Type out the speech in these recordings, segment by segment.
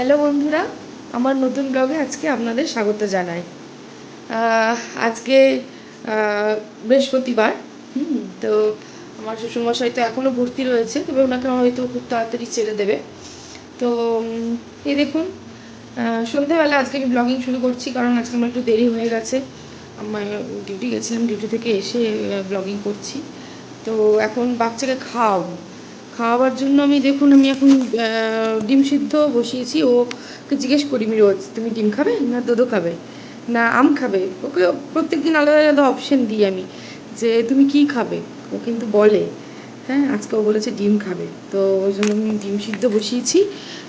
Hello বন্ধুরা আমার নতুন ব্লগে আজকে আপনাদের স্বাগত জানাই। আজকে বৃহস্পতিবার হুম, তো আমার শ্বশুরমশাই তো এখনও ভর্তি রয়েছে তবে ওনাকে হয়তো খুব তাড়াতাড়ি ছেড়ে দেবে। তো এই দেখুন সন্ধ্যেবেলা আজকে আমি ব্লগিং শুরু করছি কারণ আজকে আমার একটু দেরি হয়ে গেছে। আমার ডিউটি গেছিলাম ডিউটি থেকে এসে ব্লগিং করছি। তো এখন বাচ্চাকে খাওয়াবো। খাওয়াবার জন্য আমি দেখুন, আমি এখন ডিম সিদ্ধ বসিয়েছি। ওকে জিজ্ঞেস করি আমি রোজ তুমি ডিম খাবে না দুধও খাবে? না, আম খাবে? ওকে প্রত্যেক দিন আলাদা আলাদা অপশন দিই আমি, যে তুমি কি খাবে? ও কিন্তু বলে হ্যাঁ আজকে ও বলেছে ডিম খাবে। তো ওই জন্য আমি ডিম সিদ্ধ বসিয়েছি।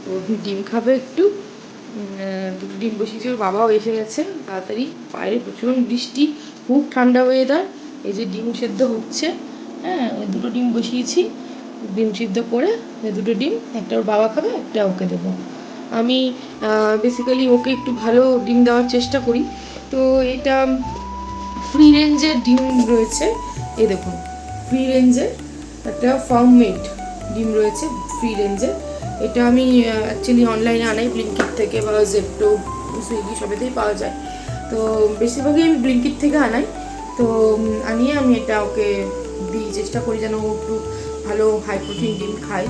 ও ডিম খাবে একটু। ডিম বসিয়েছি, ওর বাবাও এসে গেছে। তাড়াতাড়ি বাইরে প্রচুর বৃষ্টি, খুব ঠান্ডা ওয়েদার এই যে ডিম সেদ্ধ হচ্ছে হ্যাঁ ওই দুটো ডিম বসিয়েছি। ডিম সিদ্ধ করে দুটো ডিম, একটা ওর বাবা খাবে, একটা ওকে দেবো। আমি বেসিক্যালি ওকে একটু ভালো ডিম দেওয়ার চেষ্টা করি। তো এটা ফ্রি রেঞ্জের ডিম রয়েছে। এ দেখুন ফ্রি রেঞ্জের একটা ফার্ম মেড ডিম রয়েছে ফ্রি রেঞ্জের এটা আমি অ্যাকচুয়ালি অনলাইনে আনাই ব্লিঙ্কিট থেকে বা জেপ্টো সুইগি সবেতেই পাওয়া যায়। তো বেশিরভাগই আমি ব্লিঙ্কিট থেকে আনাই। তো আনিয়ে আমি এটা ওকে দিই, চেষ্টা করি যেন ও একটু ভালো হাই প্রোটিন ডিম খায়।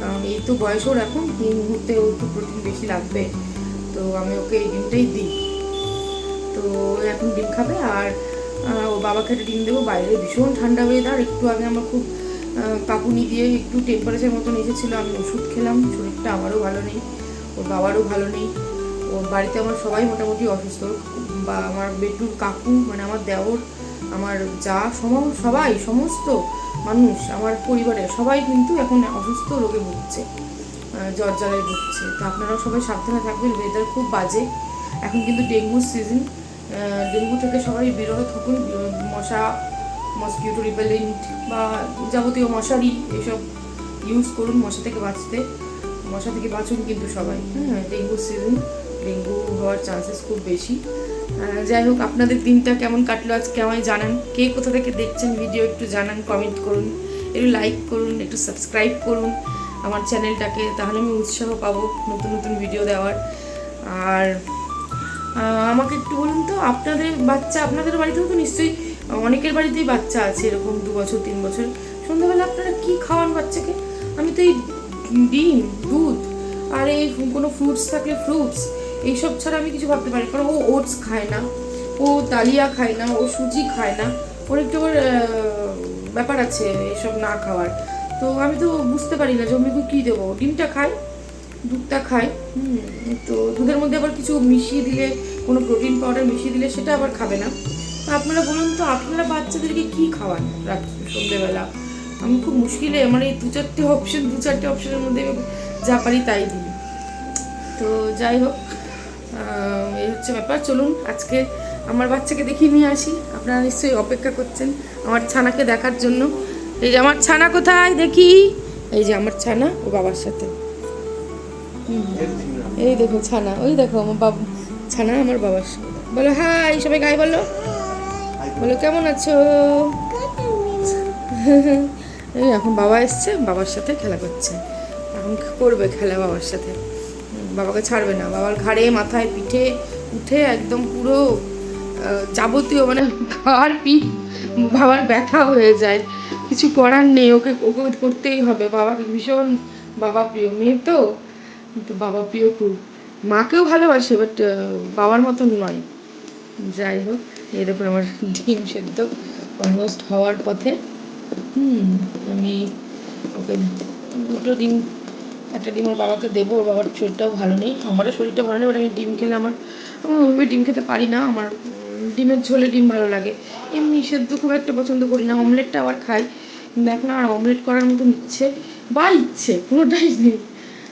কারণ এই তো বয়স ওর এখন, এই মুহূর্তে ও একটু প্রোটিন বেশি লাগবে। তো আমি ওকে এই ডিমটাই দিই। তো এখন ডিম খাবে আর ও বাবাকে একটা ডিম দেবো। বাইরে ভীষণ ঠান্ডা ওয়েদার একটু আগে আমার খুব কাকুনি দিয়ে একটু টেম্পারেচার মতন এসেছিল, আমি ওষুধ খেলাম, শরীরটা আমারও ভালো নেই, ওর বাবারও ভালো নেই। ওর বাড়িতে আমার সবাই মোটামুটি অসুস্থ। বা আমার বেটুর কাকু মানে আমার দেওর, আমার যা সবাই, সমস্ত মানুষ, আমার পরিবারের সবাই কিন্তু এখন অসুস্থ রোগে ভুগছে জ্বর জ্বালায় ভুগছে। তো আপনারাও সবাই সাবধানে থাকবেন ওয়েদার খুব বাজে। এখন কিন্তু ডেঙ্গুর সিজন ডেঙ্গু থেকে সবাই বিরত থাকুন মশা মসকিউটো রিপেলেন্ট বা যাবতীয় মশারি এসব ইউজ করুন মশা থেকে বাঁচতে। মশা থেকে বাঁচুন কিন্তু সবাই। হ্যাঁ ডেঙ্গু সিজন ডেঙ্গু হওয়ার চান্সেস খুব বেশি। যাই হোক, আপনাদের দিনটা কেমন কাটলো আজকে আমায় জানান। কে কোথা থেকে দেখছেন ভিডিও একটু জানান কমেন্ট করুন। একটু লাইক করুন, একটু সাবস্ক্রাইব করুন আমার চ্যানেলটাকে তাহলে আমি উৎসাহ পাবো নতুন নতুন ভিডিও দেওয়ার। আর আমাকে একটু বলুন তো, আপনাদের বাচ্চা, আপনাদের বাড়িতেও তো নিশ্চয়ই অনেকের বাড়িতেই বাচ্চা আছে এরকম দু বছর, তিন বছর। সন্ধ্যাবেলা আপনারা কি খাওয়ান বাচ্চাকে? আমি তো এই ডিম, দুধ, আর এই কোনো ফ্রুটস থাকলে ফ্রুটস এইসব ছাড়া আমি কিছু ভাবতে পারি কারণ ও ওটস খায় না, ও দালিয়া খায় না, ও সুজি খায় না। ওর একটু আবার ব্যাপার আছে এসব না খাওয়ার। তো আমি তো বুঝতে পারি না যে আমি কী দেবো। ডিমটা খায় দুধটা খায় তো দুধের মধ্যে আবার কিছু মিশিয়ে দিলে, কোনো প্রোটিন পাউডার মিশিয়ে দিলে সেটা আবার খাবে না। তো আপনারা বলুন তো, আপনারা বাচ্চাদেরকে কী খাওয়ান রাত্রে সন্ধ্যেবেলা আমি খুব মুশকিলে মানে এই দু চারটে অপশন দু চারটে অপশনের মধ্যে যা পারি তাই দিই। তো যাই হোক। এই হচ্ছে ব্যাপার। চলুন, আজকে আমার বাচ্চাকে দেখিয়ে নিয়ে আসি। আপনারা নিশ্চয়ই অপেক্ষা করছেন আমার ছানাকে দেখার জন্য। এই যে আমার ছানা কোথায়? দেখি। এই যে আমার ছানা, ও বাবার সাথে। এই দেখো ছানা, ওই দেখো আমার বাবা, ছানা আমার বাবার সাথে। বলো, হাই সবাই গায়ে বলো। বলো, কেমন আছো? এই এখন বাবা এসছে, বাবার সাথে খেলা করছে। এখন করবে খেলা বাবার সাথে। বাবাকে ছাড়বে না। বাবার ঘাড়ে, মাথায়, পিঠে উঠে একদম পুরো যাবতীয় মানে ঘাড়, পিঠ, বাবার ব্যথা হয়ে যায়। কিছু করার নেই, ওকে ওকে করতেই হবে। বাবাকে ভীষণ বাবা প্রিয়। মেয়ে তো বাবা প্রিয় খুব। মাকেও ভালোবাসে বাট বাবার মতন নয়। যাই হোক দেখুন আমার ডিম সেদ্ধ অলমোস্ট হওয়ার পথে। হুম, আমি ওকে দুটো ডিম একটা ডিম ওর বাবাকে দেবো, ওর বাবার শরীরটাও ভালো নেই। আমারও শরীরটা ভালো নেই ওটা আমি ডিম খেলে আমার, আমি ওইভাবে ডিম খেতে পারি না। আমার ডিমের ঝোলে ডিম ভালো লাগে। এমনি সেদ্ধ খুব একটা পছন্দ করি না। অমলেটটা আবার খাই। দেখ না আর অমলেট করার মতন ইচ্ছে বা ইচ্ছে, কোনোটাই নেই।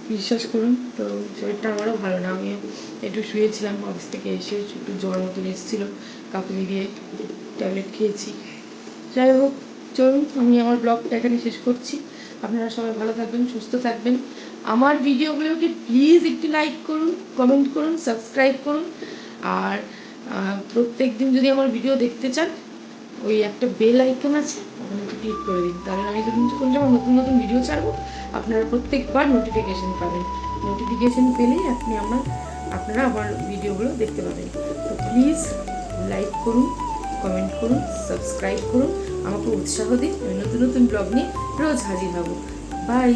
বিশ্বাস করুন, তো শরীরটা আমারও ভালো না। আমি একটু শুয়েছিলাম অফিস থেকে এসে, একটু জ্বর মতন এসেছিল। কাকুনি দিয়ে ট্যাবলেট খেয়েছি। যাই হোক, চলুন, আমি আমার ব্লগটা এখানে শেষ করছি। আপনারা সবাই ভালো থাকবেন, সুস্থ থাকবেন। আমার ভিডিওগুলোকে প্লিজ একটু লাইক করুন কমেন্ট করুন সাবস্ক্রাইব করুন। আর প্রত্যেক দিন যদি আমার ভিডিও দেখতে চান, ওই একটা বেল আইকন আছে, ওখানে একটু ক্লিক করে দিন। তাহলে আমি যখন যখন যখন নতুন নতুন ভিডিও ছাড়বো, আপনারা প্রত্যেকবার নোটিফিকেশান পাবেন। নোটিফিকেশন পেলেই আপনি আমার, আপনারা আমার ভিডিওগুলো দেখতে পাবেন। তো প্লিজ লাইক করুন কমেন্ট করুন সাবস্ক্রাইব করুন। আমাকে উৎসাহ দিন, আমি নতুন নতুন ব্লগ নিয়ে রোজ হাজির হব। বাই